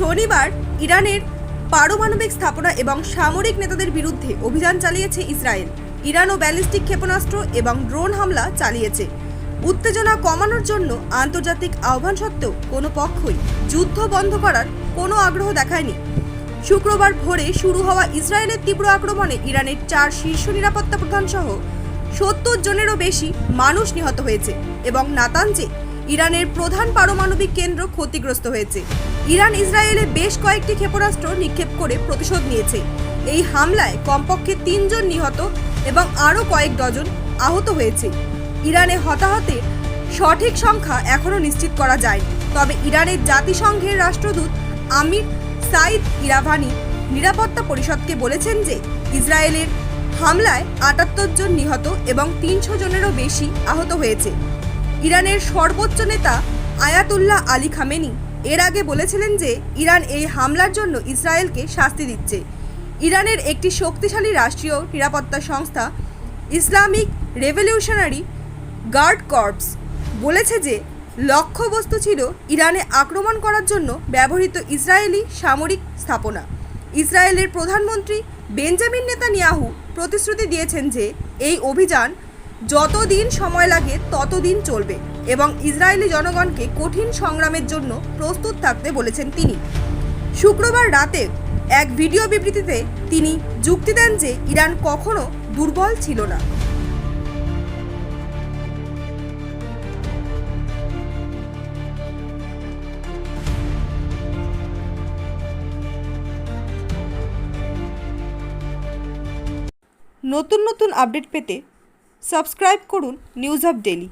শনিবার ইরানের পারমাণবিক স্থাপনা এবং সামরিক নেতাদের বিরুদ্ধে অভিযান চালিয়েছে ইসরায়েল। ইরানও ব্যালিস্টিক ক্ষেপণাস্ত্র এবং ড্রোন হামলা চালিয়েছে। উত্তেজনা কমানোর জন্য আন্তর্জাতিক আহ্বান সত্ত্বেও কোনো পক্ষই যুদ্ধ বন্ধ করার কোনো আগ্রহ দেখায়নি। শুক্রবার ভোরে শুরু হওয়া ইসরায়েলের তীব্র আক্রমণে ইরানের চার শীর্ষ নিরাপত্তা প্রধান সহ সত্তর জনেরও বেশি মানুষ নিহত হয়েছে এবং নাতানজে ইরানের প্রধান পারমাণবিক কেন্দ্র ক্ষতিগ্রস্ত হয়েছে। ইরান ইসরায়েলে বেশ কয়েকটি ক্ষেপণাস্ত্র নিক্ষেপ করে প্রতিশোধ নিয়েছে। এই হামলায় কমপক্ষে তিনজন নিহত এবং আরও কয়েক ডজন আহত হয়েছে। ইরানে হতাহতে সঠিক সংখ্যা এখনও নিশ্চিত করা যায় তবে ইরানের জাতিসংঘের রাষ্ট্রদূত আমির সাইদ ইরাভানি নিরাপত্তা পরিষদকে বলেছেন যে, ইসরায়েলের হামলায় আটাত্তর জন নিহত এবং তিনশো জনেরও বেশি আহত হয়েছে। ইরানের সর্বোচ্চ নেতা আয়াতুল্লাহ আলী খামেনি এর আগে বলেছিলেন যে ইরান এই হামলার জন্য ইসরায়েলকে শাস্তি দিচ্ছে। ইরানের একটি শক্তিশালী রাষ্ট্রীয় নিরাপত্তা সংস্থা ইসলামিক রেভলিউশনারি গার্ড কর্পস বলেছে যে লক্ষ্যবস্তু ছিল ইরানে আক্রমণ করার জন্য ব্যবহৃত ইসরায়েলি সামরিক স্থাপনা। ইসরায়েলের প্রধানমন্ত্রী বেঞ্জামিন নেতানিয়াহু প্রতিশ্রুতি দিয়েছেন যে এই অভিযান যতদিন সময় লাগে ততদিন চলবে এবং ইসরায়েলি জনগণকে কঠিন সংগ্রামের জন্য প্রস্তুত থাকতে বলেছেন তিনি। শুক্রবার রাতে এক ভিডিও বিবৃতিতে তিনি যুক্তি দেন যে ইরান কখনো দুর্বল ছিল না। নতুন নতুন আপডেট পেতে সাবস্ক্রাইব করুন নিউজ আপ ডেলি